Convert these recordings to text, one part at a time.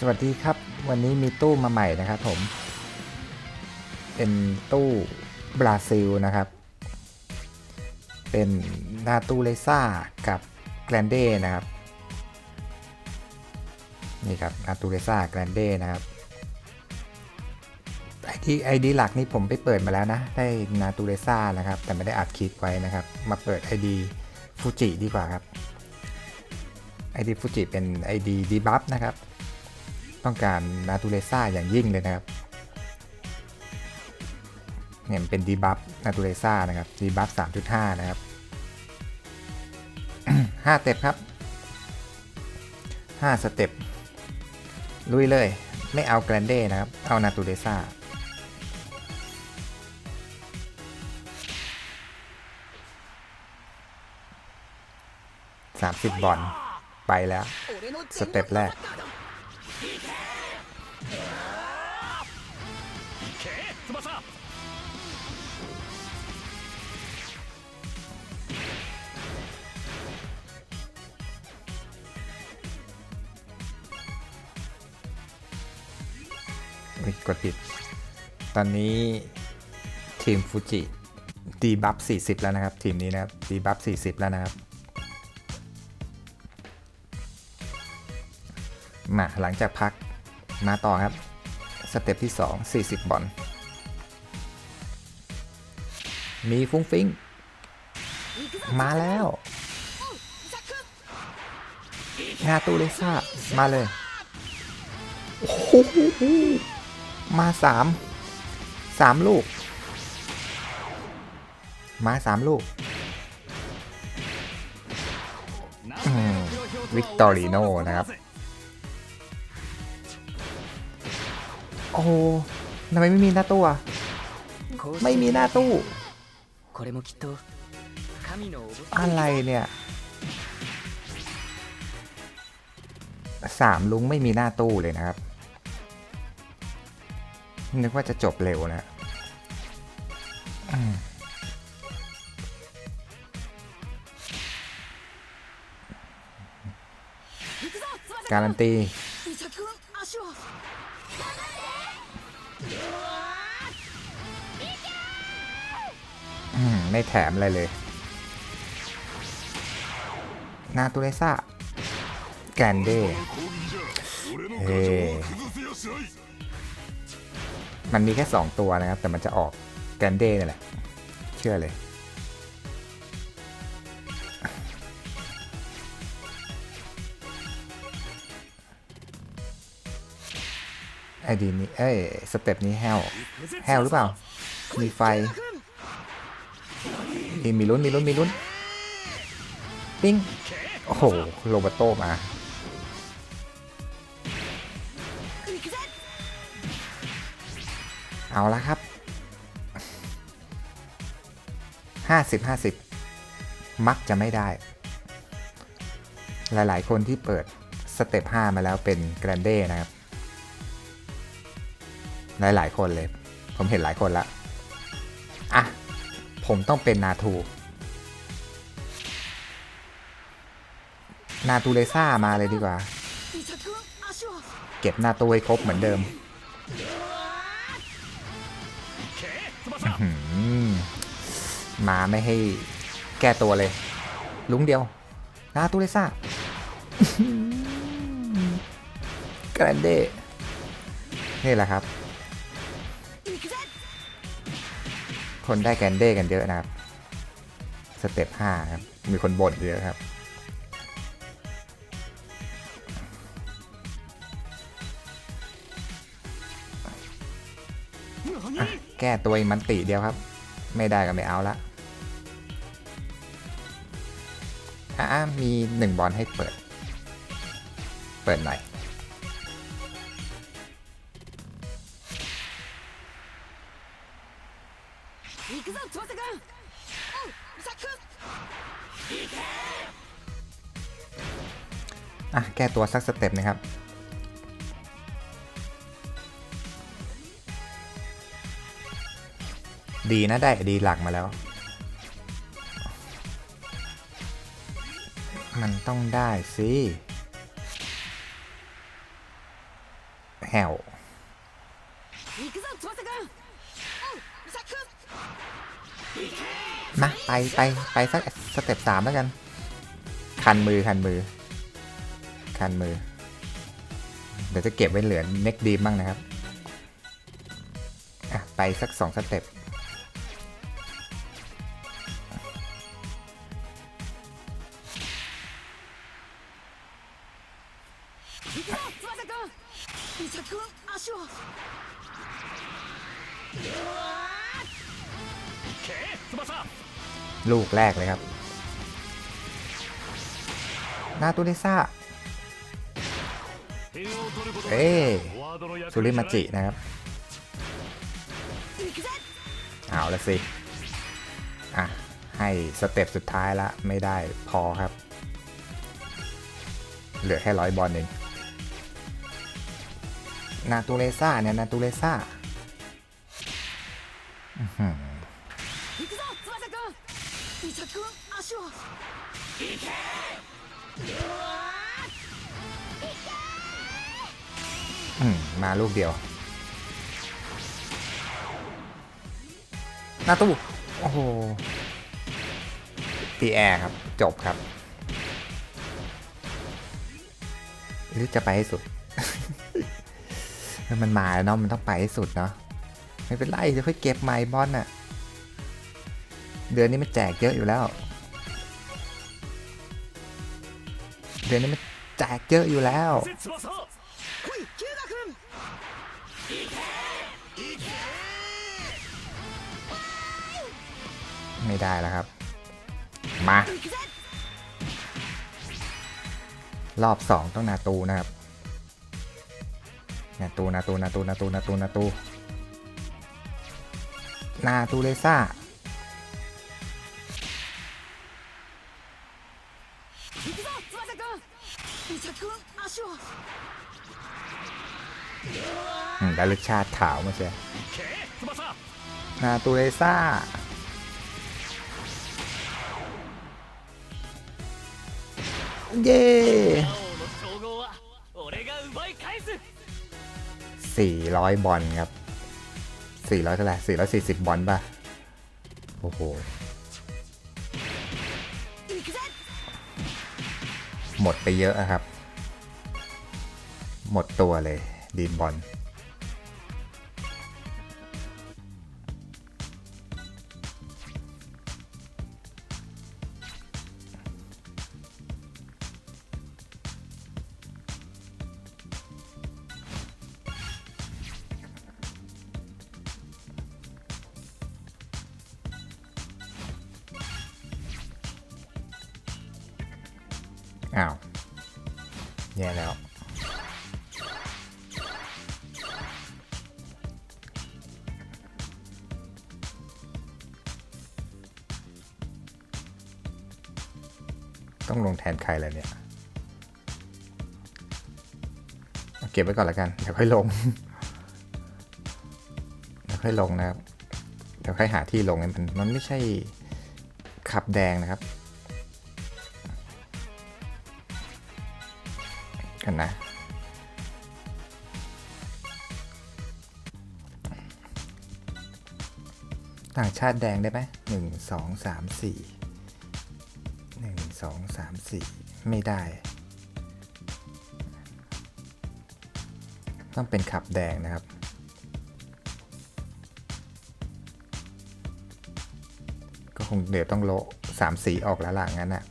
สวัสดีครับ วันนี้มีตู้มาใหม่นะครับผม เป็นตู้บราซิลนะครับ เป็นนาตูเลซ่ากับแกรนเด้นะครับ นี่ครับนาตูเลซ่าแกรนเด้นะครับไอดีไอดีหลักนี่ผมไปเปิดมาแล้วนะ ได้นาตูเลซ่านะครับ แต่ไม่ได้อัดคลิปไว้นะครับ มาเปิด ID ฟูจิดีกว่าครับ ID ฟูจิเป็น ID ดีบัฟนะครับ ต้องการนาตูเลซ่าอย่างยิ่งเลยนะครับเนี่ยเป็นดีบัฟนาตูเลซ่านะครับดีบัฟ3.5 นะครับ5สเต็ปครับ 5 สเต็ปลุยเลย ไม่เอาแกรนเด้นะครับ เอานาตูเลซ่าสามสิบบอลไปแล้ว สเต็ปแรก อุ๊ยกดปิด ตอนนี้ทีมฟูจิดีบัฟ40 แล้วนะครับ ทีมนี้นะครับดีบัฟ40 แล้วนะครับ มาหลังจากพักมาต่อครับ สเต็ปที่ 2 40 บอล มีฟุ้งฟิ้ง มาแล้วงาตูเลซ่า มาเลย มาสาม สามลูก มาสามลูก วิกตอริโนนะครับ โอ้โหทำไมไม่มีหน้าตู้ไม่มีหน้าตู้ อะไรเนี่ยสามลุงไม่มีหน้าตู้เลยนะครับ นึกว่าจะจบเร็วนะการันตี ไม่แถมอะไรเลย นาตูเลซ่า แกนเด้เฮ้มันมีแค่ 2 ตัวนะครับ แต่มันจะออกแกนเด้นี่แหละ เชื่อเลยไอดีนี้ เอ้ย สเต็ปนี้แฮวแฮวหรือเปล่า มีไฟ มีมีลุ้นมีลุ้นมีลุ้นปิ้งโอ้โหโรบัตโตมาเอาละครับห้าสิบห้าสิบมักจะไม่ได้ หลายๆ คนที่เปิดสเต็ป5มาแล้วเป็นแกรนเด้นะครับ หลายๆ คนเลย ผมเห็นหลายคนละอะ ผมต้องเป็นนาทู นาตูเลซ่ามาเลยดีกว่า เก็บนาตูให้ครบเหมือนเดิม มาไม่ให้แก้ตัวเลย ลุงเดียว นาตูเลซ่าแกรนเด้นี่แหละครับ คนได้แกนเด้กันเยอะนะครับ สเต็ป5ครับ มีคนบ่นเยอะครับ แก้ตัวมันติเดียวครับ ไม่ได้ก็ไม่เอาละอะมีหนึ่งบอลให้เปิด เปิดหน่อย 行くぞ翼くんおうサク อ่ะ แก้ตัวสักสเต็ปนะครับ ดีนะได้ดีหลักมาแล้ว มันต้องได้สิ แฮว มาไปไปไปสักสเต็ปสามแล้วกัน คันมือคันมือ คันมือ เดี๋ยวจะเก็บไว้เหลือเน็กดีมบ้างนะครับ อะ ไปสักสองสเต็ป ลูกแรกเลยครับ นาตูเดซ่าเอ้ซูริมาจินะครับ เอาละสิ อะ ให้สเต็ปสุดท้ายละไม่ได้พอครับ เหลือแค่ร้อยบอลเองนาตูเลซ่าเนี่ย นาตูเลซ่า อืม มาลูกเดียวนาตู้ โอ้โหตีแอร์ครับ จบครับ หรือจะไปให้สุด มันมาแล้วเนาะ มันต้องไปให้สุดเนาะ ไม่เป็นไรเดี๋ยวค่อยเก็บไมค์บอลน่ะ เดือนนี้มันแจกเยอะอยู่แล้ว เดือนนี้มันแจกเยอะอยู่แล้ว ไม่ได้แล้วครับ มา รอบสองต้องนาตูนะครับนาตูนาตูนาตูนาตูนาตูนาตูนาตูเลซ่า ดาลึกชาติขาวมาเช่นาตูเรซ่าเย่สี่ร้อยบอลครับสี่ร้อยเท่าไหร่สี่ร้อยสี่สิบบอลป่ะ โอ้โห หมดไปเยอะครับ หมดตัวเลย ดีบอล อ้าวแย่แล้วต้องลงแทนใครแล้วเนี่ยเเก็บไว้ก่อนละกัน เดี๋ยวค่อยลง เดี๋ยวค่อยลงนะครับ เดี๋ยวค่อยหาที่ลงเนี่ยมันมันไม่ใช่ขับแดงนะครับ กันนะ ต่างชาติแดงได้ไหมหนึ่งสองสามสี่หนึ่งสองสามสี่ไม่ได้ ต้องเป็นขับแดงนะครับก็คงเดี๋ยวต้องโละสามสีออกแล้วล่ะงั้นอะ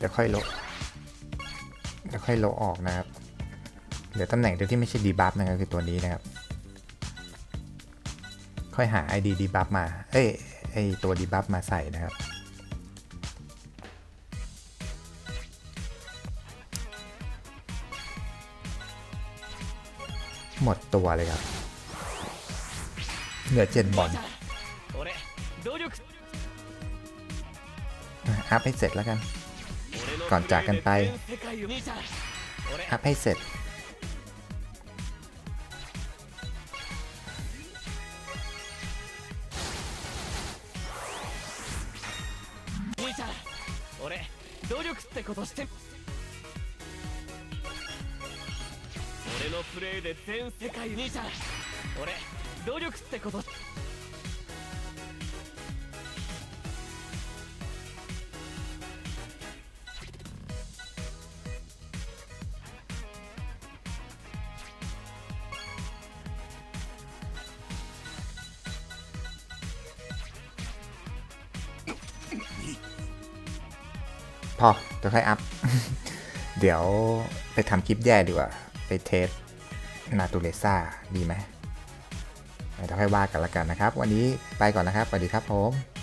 เดี๋ยวค่อยโลเดี๋ยวค่อยโลออกนะครับ เดี๋ยวตำแหน่งเดียวที่ไม่ใช่ดีบัฟนะครับคือตัวนี้นะครับ ค่อยหา ID ดีดีบัฟมา เอ้ยไอตัวดีบัฟมาใส่นะครับ หมดตัวเลยครับ เหลือเจ็ดบอลอัพให้เสร็จแล้วกัน ก่อนจากกันไป 全世界を兄ちゃん俺 อัพให้เสร็จ 兄ちゃん俺努力ってことして俺のプレーで全世界兄ちゃん俺努力ってこと พอจะค่อยอัพ เดี๋ยวไปทำคลิปแย่ดีกว่า ไปเทสนาตูเลซ่าดีไหมเดี๋ยวค่อยว่ากันละกันนะครับ วันนี้ไปก่อนนะครับสวัสดีครับผม